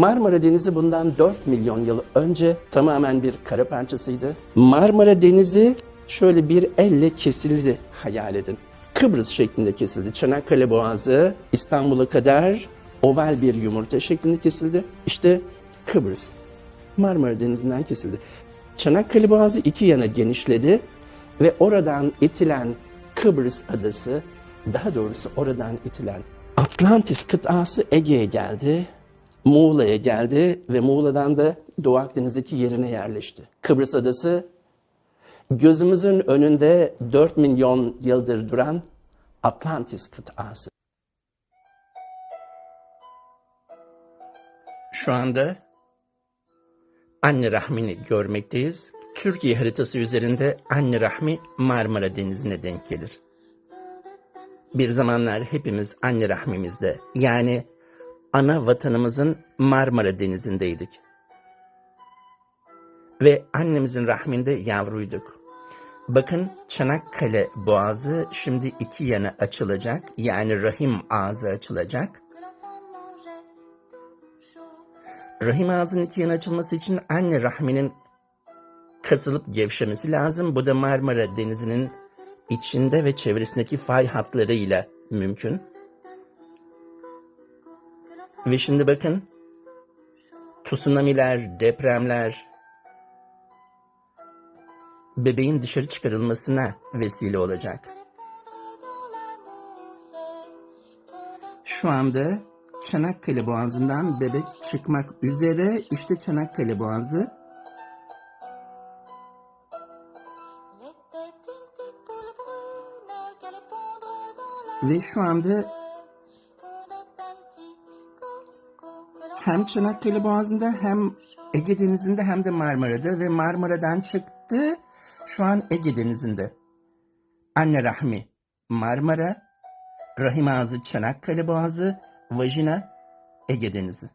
Marmara Denizi bundan 4 milyon yıl önce tamamen bir kara parçasıydı. Marmara Denizi şöyle bir elle kesildi hayal edin. Kıbrıs şeklinde kesildi. Çanakkale Boğazı İstanbul'a kadar oval bir yumurta şeklinde kesildi. İşte Kıbrıs Marmara Denizi'nden kesildi. Çanakkale Boğazı iki yana genişledi ve oradan itilen Kıbrıs adası, daha doğrusu oradan itilen Atlantis kıtası Ege'ye geldi, Muğla'ya geldi ve Muğla'dan da Doğu Akdeniz'deki yerine yerleşti. Kıbrıs adası gözümüzün önünde 4 milyon yıldır duran Atlantis kıtası. Şu anda anne rahmini görmekteyiz. Türkiye haritası üzerinde anne rahmi Marmara Denizi'ne denk gelir. Bir zamanlar hepimiz anne rahmimizde yani ana vatanımızın Marmara Denizi'ndeydik. Ve annemizin rahminde yavruyduk. Bakın Çanakkale Boğazı şimdi iki yana açılacak. Yani rahim ağzı açılacak. Rahim ağzının iki yana açılması için anne rahminin kasılıp gevşemesi lazım. Bu da Marmara Denizi'nin içinde ve çevresindeki fay hatlarıyla mümkün. Ve şimdi bakın tsunamiler, depremler bebeğin dışarı çıkarılmasına vesile olacak. Şu anda Çanakkale Boğazı'ndan bebek çıkmak üzere. İşte Çanakkale Boğazı. Ve şu anda hem Çanakkale Boğazı'nda hem Ege Denizi'nde hem de Marmara'da ve Marmara'dan çıktı. Şu an Ege Denizi'nde. Anne rahmi Marmara, rahim ağzı Çanakkale Boğazı, vajina Ege Denizi.